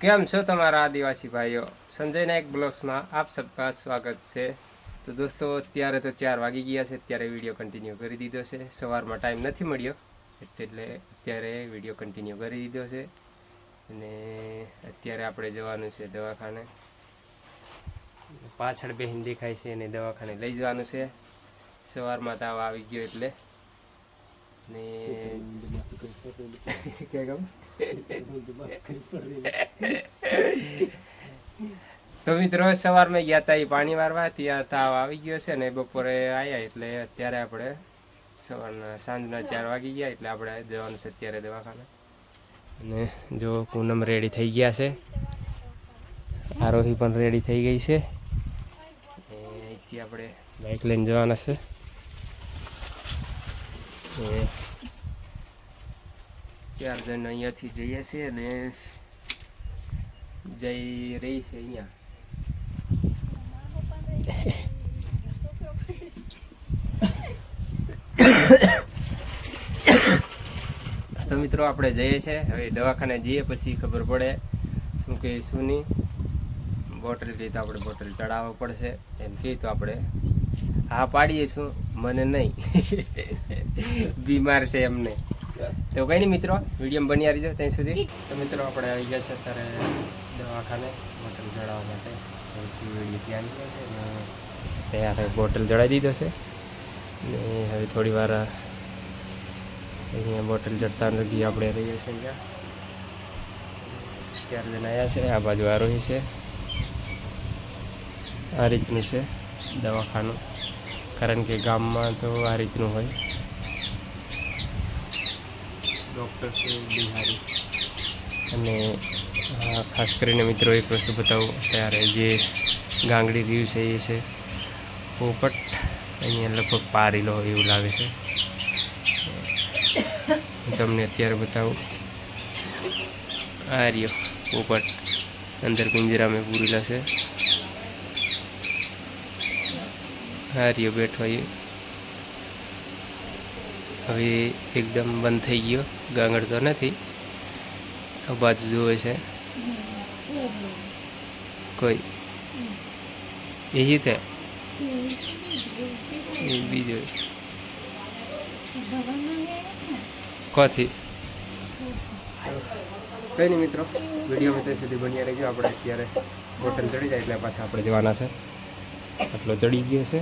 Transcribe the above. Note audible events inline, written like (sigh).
કેમ છો તમારા આદિવાસી ભાઈઓ? સંજય નાયક બ્લોગ્સમાં આપ સબકા સ્વાગત છે. તો દોસ્તો અત્યારે તો ચાર વાગી ગયા છે અત્યારે વીડિયો કન્ટિન્યુ કરી દીધો છે. સવારમાં ટાઈમ નથી મળ્યો એટલે અત્યારે વીડિયો કન્ટિન્યુ કરી દીધો છે. અને અત્યારે આપણે જવાનું છે દવાખાને. પાછળ બેહીન દેખાય છે અને દવાખાને લઈ જવાનું છે. સવારમાં તાવ આવી ગયો એટલે. ને (laughs) કે ગમ? તો મિત્રો, સવારમાં ગયા હતા એ પાણી વારવા ત્યાં તાવ આવી ગયો છે ને બપોરે આવ્યા એટલે અત્યારે આપણે સવારના સાંજના ચાર વાગી ગયા એટલે આપણે જવાનું છે અત્યારે દવાખાને. અને જો પૂનમ રેડી થઈ ગયા છે. આરોહી પણ રેડી થઈ ગઈ છે. અહીંથી આપણે બાઇક લઈને જવાના છે. ચાર જણ અહીંયાથી જઈએ છીએ ને જઈ રહી છે અહીંયા. તો મિત્રો આપણે જઈએ છીએ હવે દવાખાને જઈએ પછી ખબર પડે શું કે શું નહીં. બોટલ કહી તો આપણે બોટલ ચડાવવા પડશે. એમ કહી તો આપણે હા પાડીએ છું. મને નહીં. બીમાર છે એમને. તો કઈ નહીં મિત્રો, વીડિયો બની આવી જાય ત્યાં સુધી. તો મિત્રો, આપણે આવી ગયા છે અત્યારે દવાખાને, બોટલ જળાવવા માટે. ધ્યાન ગયા છે ત્યાં હવે બોટલ જળાવી દીધો છે. ને હવે થોડી વાર અહીંયા બોટલ જડતા નથી, આપણે રહીએ છીએ ત્યાં ચાર જણ આવ્યા છે, આ બાજુ આરોહી છે. આ રીતનું છે દવાખાનું. કારણ કે ગામમાં તો આ રીતનું હોય. ડૉક્ટર બિહારી. અને ખાસ કરીને મિત્રો એક વસ્તુ બતાવું. ત્યારે જે ગાંગડી રહ્યું છે એ છે. પોપટ અહીંયા લગભગ પારીલો એવું લાગે છે. હું તમને અત્યારે બતાવું. આ રહ્યો પોપટ. અંદર પિંજરામાં પૂરેલા છે. આ રહ્યો બેઠો એ. હવે એકદમ બંધ થઈ ગયો. ગાંગડતો નથી. અવાજ જોવે છે. કોઈ? એ રીતે? બીજો. કોથી? કઈ નહીં મિત્રો, વીડિયો મિત્ર સુધી બન્યા રહેજો. આપણે અત્યારે હોટલ ચડી જાય એટલે પાછા આપણે જવાના છે. આટલો ચડી ગયો છે.